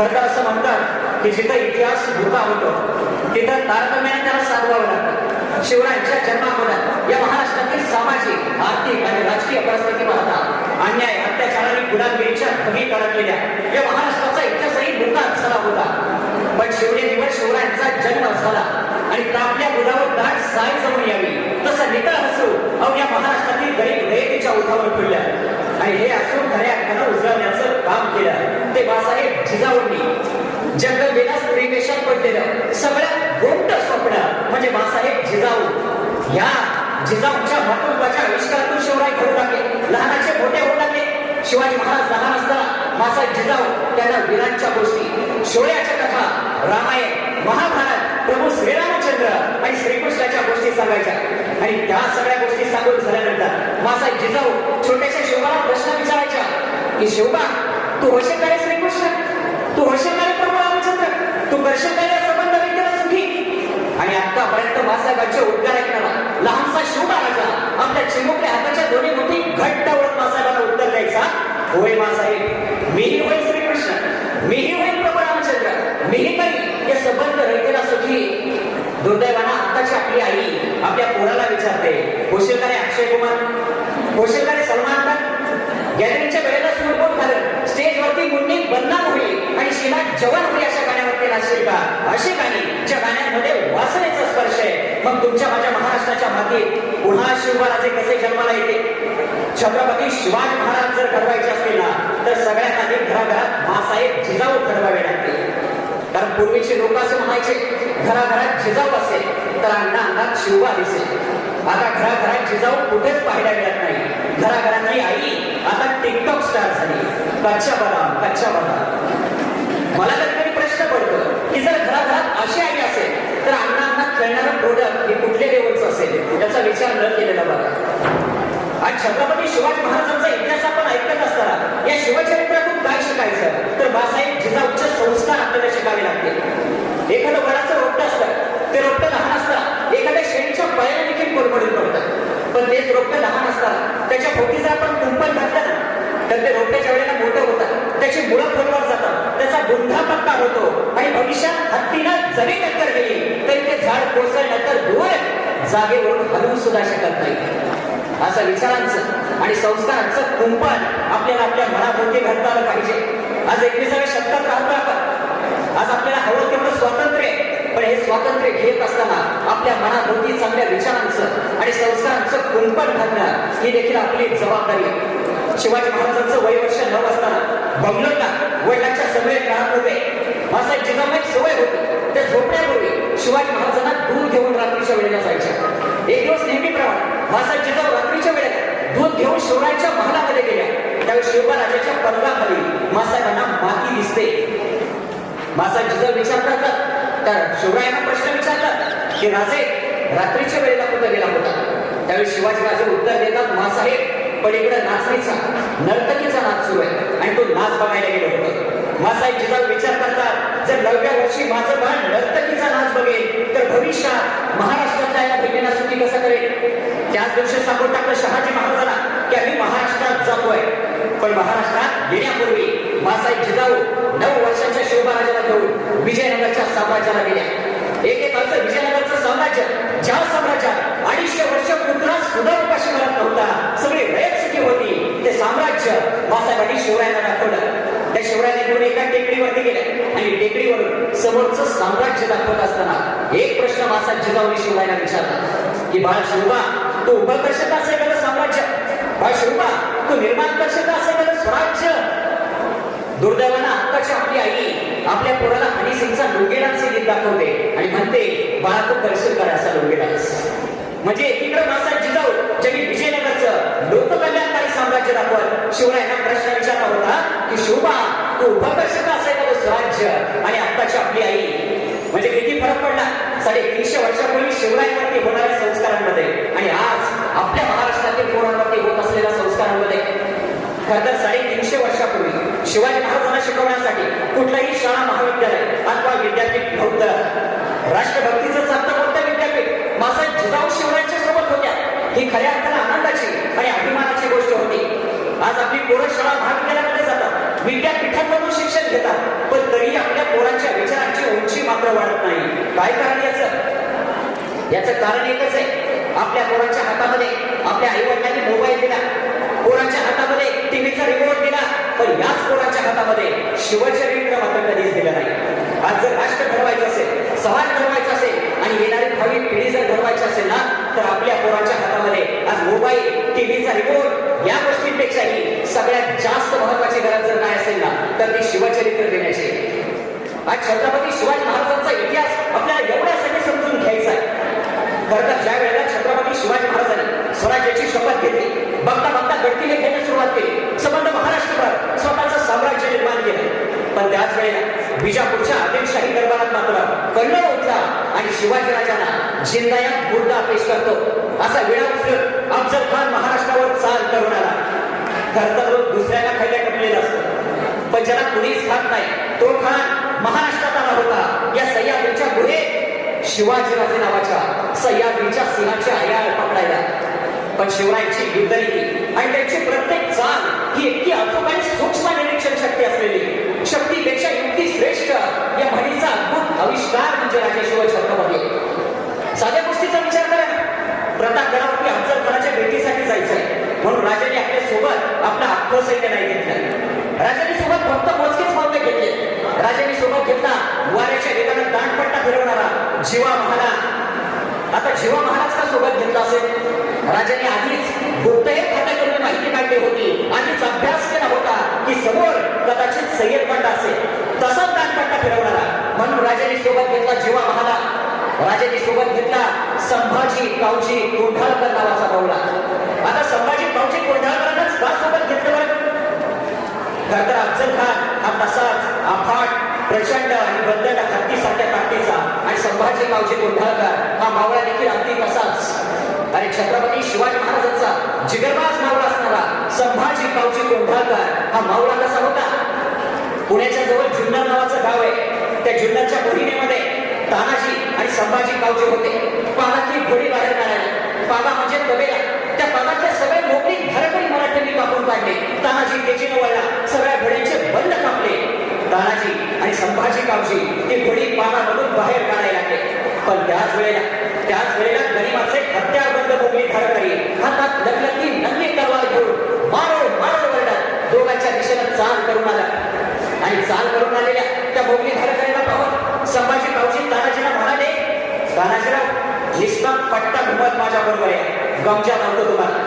खरं असं म्हणतात की जिथं इतिहास भूता होतो तिथं तारतम्याने त्याला साधवावं लागतं. शिवरायांच्या जन्मामध्ये या महाराष्ट्रातील सामाजिक आर्थिक आणि राजकीय परिस्थिती पाहता अन्याय अत्याचाराने गुलामगिरीच्या कमी अडकलेल्या या महाराष्ट्राचा इतिहासही भूता झाला होता. पण शिवने निवड शिवरायांचा जन्म झाला आणि तापल्या बुधावर दाट साय जमून यावी तसं नितळ हसू अवघ्या महाराष्ट्रातील गरीब रयतेच्या उठावर फिरल्या आणि हे असून खऱ्या अर्थानं उजळण्याचं काम केलं. ते बासाहेब जिजाऊंनी जंगल विलास प्रेमेशात पडलेलं सगळ्यात गोमट स्वप्न म्हणजे बासाहेब जिजाऊ. या जिजाऊच्या महत्त्वाच्या आविष्कारातून शिवराय घडू लागले. लहानाचे मोठे होऊ लागले. शिवाजी महाराज लहान असताना बासाहेब जिजाऊ त्यांना वीरांच्या गोष्टी शोळ्याच्या कथा रामायण महाभारत प्रभू श्रीरामचंद्र आणि श्रीकृष्णाच्या गोष्टी सांगायच्या. आणि त्या सगळ्या गोष्टी सांगून झाल्यानंतर मासाहेब जिजाऊ छोट्याशा शिवबाला प्रश्न विचारायच्या की शिवबा तू होशील काय श्रीकृष्ण. तू होशील काय प्रभू रामचंद्र तू करशील काय या संबंध व्यक्तीला सुखी. आणि आतापर्यंत मासाहेबांचे उद्गार ऐकणारा लहानसा शिवबा राजा आपल्या चिमुकल्या हाताच्या दोन्ही मोठी घट्ट वळत मासाहेबांना उत्तर द्यायचा? होय मासाहेब मीही होय श्रीकृष्ण. मीही होईल प्रभू रामचंद्र मीही काही हे संबंध रहितेला सुखी. दुर्दैवानं आत्ताची आपली आई आपल्या पोराला आणि अशा गाण्यावरती नाचेल का अशी गाणी. ज्या गाण्यांमध्ये वासनेचा स्पर्श आहे. मग तुमच्या माझ्या महाराष्ट्राच्या मातीत पुन्हा शिवबालाचे कसे जन्माला येते? छत्रपती शिवाजी महाराज जर घडवायचे असतील ना तर सगळ्यात आधी घराघरात मासाहेब जिजाऊ घडवावे लागतील. कारण पूर्वीचे लोक असं म्हणायचे घराघरात जिजाऊ असेल तर अण्णा अंगात शिवबा दिसेल. आता घराघरात जिजाऊ कुठेच पाहायला मिळत नाही. घराघरातली आई आता टिकटॉक स्टार झाली. कच्च्या बदाम कच्च्या बदाम. मला तर कधी प्रश्न पडतो की जर घराघरात अशी आई असेल तर अण्णा अंगात खेळणारं प्रोडक्ट हे कुठल्या लेवलचं असेल? याचा विचार न केलेला बघा. आज छत्रपती शिवाजी महाराजांचा इतिहास आपण ऐकत असताना या शिवचरित्रातून काय शिकायचं? तर बासाहेब जिजाऊचे संस्कार आपल्याला शिकावे लागतील. एखादं वडाचं रोपटं असतं ते रोपटं लहान असतं. एखाद्या शेळीच्या पायाला देखील कोरबडून पडतं. पण तेच रोपटं लहान असताना त्याच्या पोटी जर आपण कुंपण घातलं ना तर ते रोपट्याच्या वेळेला मोठं होतं त्याची मुळं खोलवर जातात. त्याचा बुंधा पक्का होतो. आणि भविष्यात हत्तीनं जरी टक्कर गेली तरी ते झाड कोसळल्यानंतर दूर जागेवरून हलवू सुद्धा शकत नाही. असं विचारांचं आणि संस्कारांचं कुंपण आपल्याला आपल्या मनाभोवती घडता आलं पाहिजे. आज एकविसाव्या शतकात राहतो आपण. आज आपल्याला हवं तेवढं स्वातंत्र्य आहे. पण हे स्वातंत्र्य घेत असताना आपल्या मनाभोवती चांगल्या विचारांचं आणि संस्कारांचं कुंपण घालणं ही देखील आपली जबाबदारी आहे. शिवाजी महाराजांचं वय वर्ष नऊ असताना बंगलोरला वडिलांच्या सगळे राहत होते. असा एक एक सवय होती. त्या झोपण्यापूर्वी शिवाजी महाराजांना दूध घेऊन रात्रीच्या वेळेला जायच्या. एक दिवस नेहमीप्रमाणे माझा जिजाऊ रात्रीच्या वेळेला दूध घेऊन शिवरायांच्या महालामध्ये गेल्या. त्यावेळी शिवबा राजाच्या पडद्याखाली मासाहेबांना माती दिसते. मासा जिजाऊ विचार करतात. तर शिवरायांना प्रश्न विचारतात की राजे रात्रीच्या वेळेला कुठं गेला होता? त्यावेळी शिवाजी राजे उत्तर देतात मासाहेब पलीकडे नाचणीचा नर्तकीचा नाच सुरू आहे आणि तो नाच बघायला गेलो होतो. मासाहेब जिजाऊ विचार करतात जर नवव्या वर्षी माझं बाळ नर्तकीचा नाच बघेल तर भविष्यात महाराष्ट्रातल्या या बहिणीला सुखी कसं करेल? त्याच दिवशी सांगून टाकलं शहाजी महाराजाला की आम्ही महाराष्ट्रात जातोय. पण महाराष्ट्रात येण्यापूर्वी मासाहेब जिजाऊ नऊ वर्षाच्या शिवमहाराजाला घेऊन विजयनगरच्या साम्राज्याला गेल्या. एकेकाळचं विजयनगरचं साम्राज्य ज्या साम्राज्यात अडीचशे वर्ष पुत्रा सुद्धा उपाशी मिळत नव्हता सगळी रयत सुखी होती ते साम्राज्य मासाहेबांनी शिवरायांना दाखवलं. त्या शिवरायांनी घेऊन एका टेकडीवरती गेल्या. आणि टेकडीवरून समोरचं साम्राज्य दाखवत असताना एक प्रश्न मासा जिजाऊने शिवरायांना विचारला. की बाळ शिवबा तू उभं करशत असेल साम्राज्य? बाळ शिवबा तू निर्माण करशत असेल स्वराज्य? दुर्दैवानं आत्ताची आपली आई आपल्या पोराला हनी सिंगचा लोंगे गीत दाखवते आणि म्हणते बाळा तू दर्शन करा असा लोंगे म्हणजे एकीकडे मासा जिजाऊ ज्यांनी विजयनगरचं लोककल्याण साम्राज्य दाखवत शिवरायांना प्रश्न विचारला होता की शिवबा तू उपकर्षक करशील का असेल स्वराज्य आणि आत्ताची आपली आई म्हणजे किती फरक पडला? साडेतीनशे वर्षापूर्वी शिवरायांवरती होणाऱ्या संस्कारांमध्ये आणि आज आपल्या महाराष्ट्रातील पोरांवरती होत असलेल्या संस्कारांमध्ये. खर तर साडेतीनशे वर्षापूर्वी शिवाजी महाराजांना शिकवण्यासाठी कुठलाही शाळा महाविद्यालय अथवा विद्यापीठ नव्हतं. राष्ट्रभक्तीचं चालतं कोणतं विद्यापीठ? मासाहेब जिजाऊ शिवरायांच्या सोबत होत्या. ही खऱ्या अर्थानं आनंदाची आणि अभिमानाची गोष्ट होती. आज आपली पोरं शाळा महाविद्यालयामध्ये जातात. विद्यापीठांमधून शिक्षण घेतात. पण तरी आपल्या पोरांच्या विचारांची उंची मात्र वाढत नाही. काय कारण याचं? याचं कारण एकच आहे. आपल्या पोरांच्या हातामध्ये आपल्या आई वडिलांनी मोबाईल दिला. पोरांच्या हातामध्ये टीव्हीचा रिमोट दिला. पण याच पोरांच्या हातामध्ये शिवचरित्र मात्र कधीच दिलं नाही. आज जर राष्ट्र घडवायचं असेल समाज घडवायचा असेल आणि येणारी भावी पिढी जर घडवायची असेल ना तर आपल्या पोरांच्या मोबाईल टीव्हीचा रिमोट या गोष्टींपेक्षाही सगळ्यात जास्त महत्वाची गरज जर काय असेल ना तर ती शिवचरित्र देण्याची. आज छत्रपती शिवाजी महाराजांचा इतिहास आपल्याला एवढ्यासाठी समजून घ्यायचा आहे. खरं तर ज्या वेळेला छत्रपती शिवाजी महाराजांनी स्वराज्याची शपथ घेतली बघता बघता गडकिल्ले घेण्यास सुरुवात केली संबंध महाराष्ट्रभर स्वतःचं साम्राज्य निर्माण केलं. पण त्याच वेळेला विजापूरच्या आदिलशाही दरबारात मात्र कर्ण उठला आणि शिवाजी राजांना जिंदायात मुर्दा पेश करतो. असा विडा उचलत अफजल खान महाराष्ट्रावर चाल करणारा आला लोक दुसऱ्याला खायला टपलेला असतो. पण ज्याला कुणीच खात नाही तो खान महाराष्ट्रात आला होता. या सह्याद्रीच्या गुहेत शिवाजीराजे नावाच्या सह्याद्रीच्या सिंहाच्या आयाळ पकडायला. पण शिवरायांची युद्धनीती आणि त्यांची प्रत्येक चाल ही इतकी अचूक आणि सूक्ष्म निरीक्षण शक्ती असलेली. शक्तीपेक्षा युक्ती श्रेष्ठ या म्हणीचा अद्भुत आविष्कार म्हणजे राजे शिव छत्रपती. साध्या गोष्टीचा विचार करा. प्रतापगडावरती अफजल भेटीसाठी भेटीसाठी आहे म्हणून राजाने आपल्यासोबत आपलं अख्खं सैन्य नाही घेतलं. राजाने सोबत फक्त मोजकेच पावले घेतले. राजाने सोबत घेतला वाऱ्याच्या वेगानं दांडपट्टा फिरवणारा जीवा महाराज. आता जीवा महाराज का सोबत घेतला असेल? राजाने आधीच गुप्तहेर खात्याकडून माहिती काढली होती. आधीच अभ्यास केला होता की समोर कदाचित सय्यद बंड असेल. तसाच दांडपट्टा फिरवणारा. म्हणून राजाने सोबत घेतला जीवा महाराज. राजाने सोबत घेतला संभाजी कोंढाळकर नावाचा पावला आता संभाजी कावजी कोंढाळकरांनाच का सोबत घेतलं बरं. खरं तर अफजल खान हा तसाच अफाट प्रचंड आणि बंदड हत्तीसारख्या ताकदीचा आणि संभाजी पावचे कोंढाळकर हा मावळा देखील अगदी तसाच. आणि छत्रपती शिवाजी महाराजांचा जिगरबाज मावळा असणारा संभाजी पावचे कोंढाळकर हा मावळा कसा होता? पुण्याच्या जवळ जुन्नर नावाचं गाव आहे. त्या जुन्नरच्या मोहिमेमध्ये तानाजी आणि संभाजी गावचे होते. पागातली घोडी बाहेर काढायला. पागा म्हणजे तबेला. त्या पागातले सगळ्या नोकरी घरकरी मराठ्यांनी कापून काढले. तानाजी तेजीनं वळला. सगळ्या घोड्यांचे बंद कापले तानाजी आणि संभाजी कावजी ते घोडी पागामधून बाहेर काढायला लागले. पण त्याच वेळेला त्याच वेळेला गनिमाचे हत्यारबंद मोकळी घरकरी हातात लखलखी नंदी तलवार घेऊन मारो मारो वरडत दोघांच्या दिशेनं चाल करून आला. आणि चाल करून आलेल्या त्या मोगली घरकऱ्याला पाहून संभाजी तानाजीराव निष्काम पट्टा घुमत माझ्या बरोबर आहे. गमच्या नव्हतं तुम्हाला.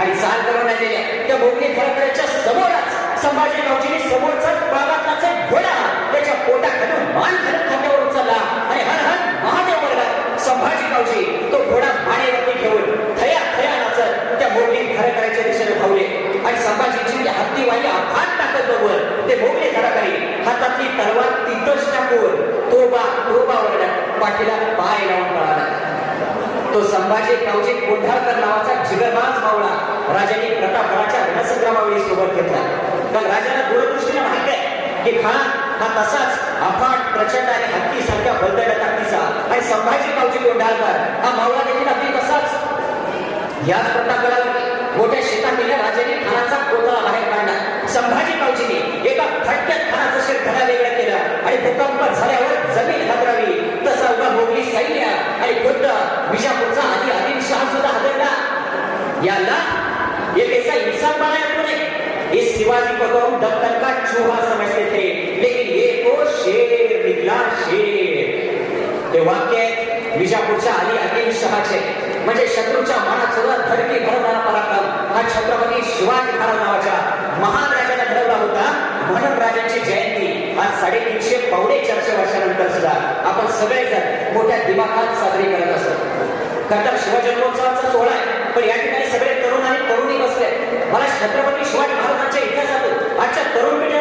आणि चाल करून आलेल्या त्या भोगणी घरकऱ्याच्या समोरच संभाजी गावजीने समोरचा बागातलाचा घोडा त्याच्या पोटाखालून मान घालून खात्यावर उचलला आणि हर हर महादेव वरला संभाजी गावजी तो घोडा मानेवरती घेऊन थया थया नाचत त्या भोगणी घरकऱ्याच्या दिशेने धावले. आणि संभाजीची त्या हत्तीवाली आघात टाकत बघून ते भोगणी घराकडे हातातली तलवार तिथंच टाकून तोबा तोबा वरडत पाठीला पाय लावून पळाला. तो संभाजी कावजी कोंढाळकर नावाचा जिगरबाज मावळा राजांनी प्रतापराच्या रणसंग्रामावेळी सोबत घेतला. पण राजाला दूरदृष्टीने माहीत आहे की खान हा तसाच अफाट प्रचंड आणि हत्ती सारख्या बलदड ताकदीचा आणि संभाजी कावजी कोंढाळकर हा मावळा देखील अगदी तसाच. याच प्रतापगडावर मोठ्या शेतातील राजाने खानाचा कोतळा बाहेर काढला. विजापूरच्या आली आदिल शहाचे म्हणजे शत्रूच्या मनात सुद्धा धडकी घडवणारा पराक्रम. हा छत्रपती शिवाजी महाराज नावाच्या महान राजाने घडवला होता. म्हणून राजांची जयंती आज साडेतीनशे पावणे चारशे वर्षानंतर सुद्धा आपण सगळेजण मोठ्या दिमाखात साजरी करत असतो. खरं तर शिवजन्मोत्सवाचा सोहळा आहे पण या ठिकाणी सगळे तरुण आणि तरुणी बसले मला छत्रपती शिवाजी महाराजांच्या इतिहासातून आजच्या तरुण पिढीला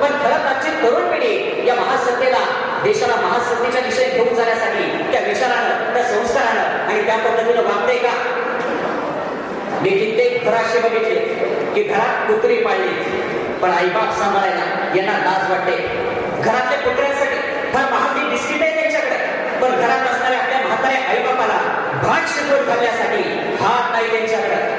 पण खरं आजची तरुण पिढी या महासत्तेला देशाला महासत्तेच्या दिशेने घेऊन जाण्यासाठी त्या विचारानं त्या संस्कारानं आणि त्या पद्धतीनं वागते का? मी कित्येक घराशे बघितले की घरात कुत्री पाळली पण आईबाप सांभाळायला यांना लाज वाटते. घरातल्या कुत्र्यांसाठी फार महागडी बिस्किट आहे त्यांच्याकडे पण घरात असणाऱ्या आपल्या म्हाताऱ्या आईबापाला भात शिकवून खाल्ल्यासाठी हात नाही त्यांच्याकडे.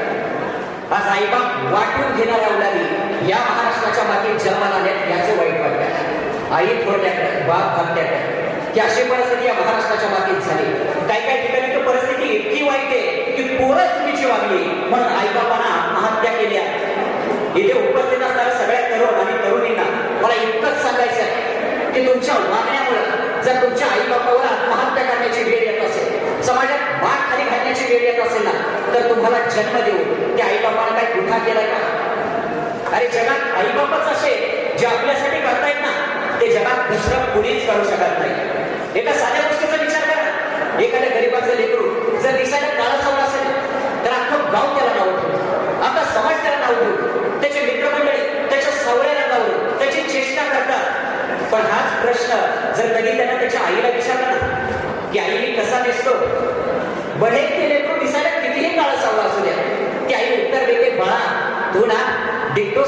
आज आईबाप वाटून घेणाऱ्या औलादी या महाराष्ट्राच्या मातीत जन्माला आल्यात याचं वाईट वाटतं आई थोरल्याकडे बाप धाकट्याकडे की अशी परिस्थिती या महाराष्ट्राच्या मातीत झाली. काही काही ठिकाणी तर परिस्थिती इतकी वाईट आहे की पोरं चुकीची वागली. म्हणून आईबापांना आत्महत्या केल्या. इथे उपस्थित असणाऱ्या सगळ्या तरुण आणि तरुणींना मला इतकंच सांगायचं आहे की तुमच्या वागण्यामुळे जर तुमच्या आई बापावर आत्महत्या करण्याची वेळ येत असेल समाजात भाग खाली घालण्याची वेळ येत असेल ना तर तुम्हाला जन्म देऊ त्या आई बापाने काय गुन्हा केलाय का? अरे जगात आई बापच असे जे आपल्यासाठी करतायत ना ते जगात दुसरं कुणीच करू शकत नाही. एका साध्या गोष्टीचा विचार करा. एखाद्या गरीबाचं लेकरू जर दिसायला काळा असेल तर अख्खं गाव त्याला नाव ठेवतो आता समाज त्याला नाव ठेवतो त्याचे मित्रमंडळी त्याच्या सवऱ्याला नाव त्याची चेष्टा करतात पण हाच प्रश्न जर कधी त्यांना त्याच्या आईला विचारला ना की आई मी कसा दिसतो? बढे ते लेकरू दिसायला कितीही काळ सावळा असू द्या ती आई उत्तर देते बाळा तू ना डिक्टो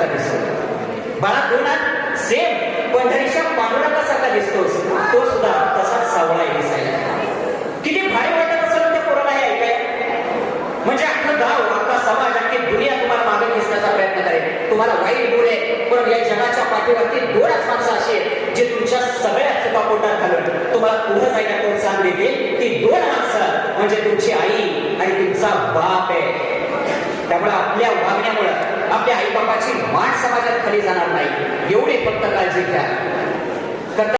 कसा दिसतो? बाळा तू सेम पंढरीच्या पांडुरंगासारखा दिसतोस तो सुद्धा तसाच सावळा आहे दिसायला. किती भारी वाटत असेल ते त्या पोराला ऐकाय म्हणजे अख्खं गाव अख्खा समाज अख्खी दुनिया तुम्हाला मागे घेण्याचा प्रयत्न करेल तुम्हाला वाईट बोले पण या जगाच्या पाठीवरती दोनच माणसं अशी आहेत जे तुमच्या सगळ्या चुका पोटात घालून तुम्हाला पुढे जायला प्रोत्साहन देतील ती दोन माणसं म्हणजे तुमची आई आणि तुमचा बाप आहे त्यामुळे आपल्या वागण्यामुळे आपल्या आई बापाची मान समाजात खाली जाणार नाही. एवढी फक्त काळजी घ्या